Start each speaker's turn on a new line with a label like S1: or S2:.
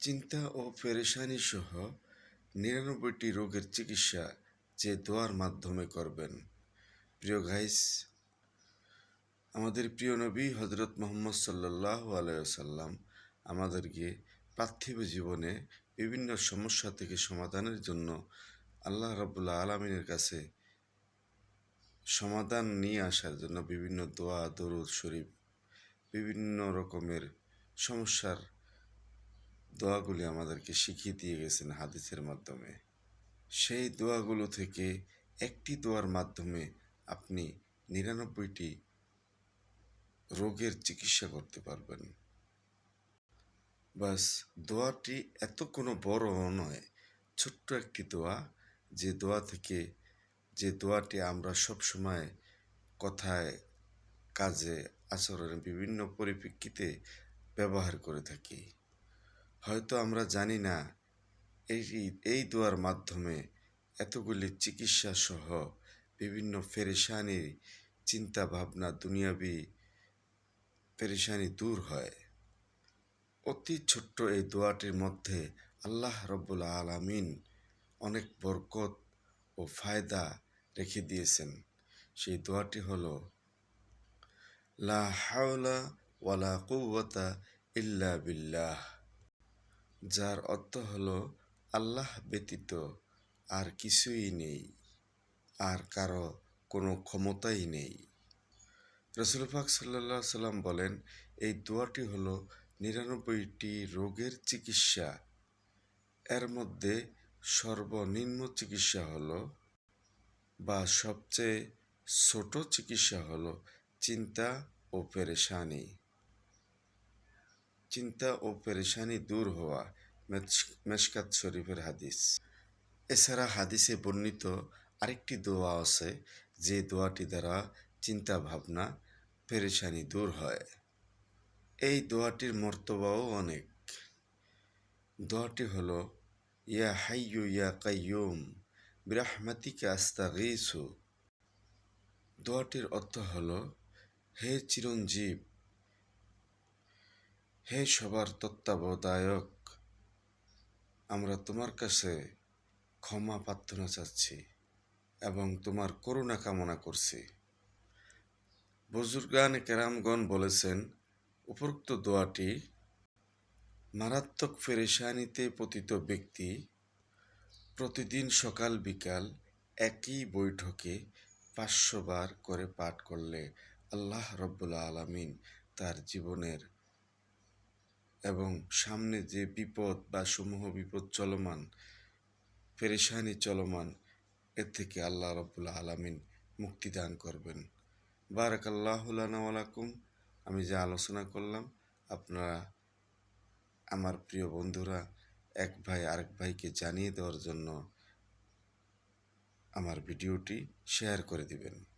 S1: চিন্তা ও পেরেশানি সহ নিরানব্বইটি রোগের চিকিৎসা যে দোয়ার মাধ্যমে করবেন। প্রিয় গাইস, আমাদের প্রিয় নবী হজরত মোহাম্মদ সাল্লাহ আলাইসাল্লাম আমাদেরকে পার্থিব জীবনে বিভিন্ন সমস্যা থেকে সমাধানের জন্য আল্লাহ রাবুল্লাহ আলমিনের কাছে সমাধান নিয়ে আসার জন্য বিভিন্ন দোয়া, দরুদ শরীফ, বিভিন্ন রকমের সমস্যার দোয়াগুলি আমাদেরকে শিখিয়ে দিয়ে গেছেন হাদিসের মাধ্যমে। সেই দোয়াগুলো থেকে একটি দোয়ার মাধ্যমে আপনি নিরানব্বইটি রোগের চিকিৎসা করতে পারবেন। বাস, দোয়াটি এত কোনো বড় নয়, ছোট্ট একটি দোয়া। যে দোয়া থেকে, যে দোয়াটি আমরা সবসময় কথায়, কাজে, আচরণে বিভিন্ন পরিপ্রেক্ষিতে ব্যবহার করে থাকি। হয়তো আমরা জানি না এই এই দোয়ার মাধ্যমে এতগুলি চিকিৎসা সহ বিভিন্ন ফেরেশানির চিন্তা ভাবনা দুনিয়াবি পেরেশানি দূর হয়। অতি ছোট্ট এই দোয়াটির মধ্যে আল্লাহ রব্বুল আলামিন অনেক বরকত ও ফায়দা রেখে দিয়েছেন। সেই দোয়াটি হল, লা হাওলা ওয়ালা কুওয়াতা ইল্লা বিল্লাহ। যার অর্থ হল আল্লাহ ব্যতীত আর কিছুই নেই, আর কারও কোনো ক্ষমতাই নেই। রসুল পাক সাল্লা সাল্লাম বলেন, এই দোয়াটি হল নিরানব্বইটি রোগের চিকিৎসা। এর মধ্যে সর্বনিম্ন চিকিৎসা হল বা সবচেয়ে ছোট চিকিৎসা হল চিন্তা ও পেরেশানি। চিন্তা ও পেরেশানি দূর হওয়া মেশকাত শরীফের হাদিস। এছাড়া হাদিসে বর্ণিত আরেকটি দোয়া আছে, যে দোয়াটি দ্বারা চিন্তা ভাবনা, পেরেশানি দূর হয়। এই দোয়াটির মর্তবাও অনেক। দোয়াটি হল, ইয়া হাইয়ু ইয়া কাইয়ুম, বিরাহমাতিকে আস্তাগিসু। দোয়াটির অর্থ হলো, হে চিরঞ্জীব হে সবার তত্ত্বাবধায়ক, আমরা তোমার কাছে ক্ষমা প্রার্থনা চাচ্ছি এবং তোমার করুণা কামনা করছি। বুজুর্গান কেরামগণ বলেছেন, উপরোক্ত দোয়াটি, মারাত্মক ফেরেশানিতে পতিত ব্যক্তি প্রতিদিন সকাল বিকাল একই বৈঠকে পাঁচশো বার করে পাঠ করলে আল্লাহ রব্বুল্লা আলমিন তার জীবনের এবং সামনে যে বিপদ বা সমূহ বিপদ চলমান, পেরেশানি চলমান, এর থেকে আল্লাহ রব্বুল্লা আলমিন মুক্তিদান করবেন। বারাক আল্লাহুলাকুম আমি যা আলোচনা করলাম, আপনারা, আমার প্রিয় বন্ধুরা, এক ভাই আরেক ভাইকে জানিয়ে দেওয়ার জন্য আমার ভিডিওটি শেয়ার করে দিবেন।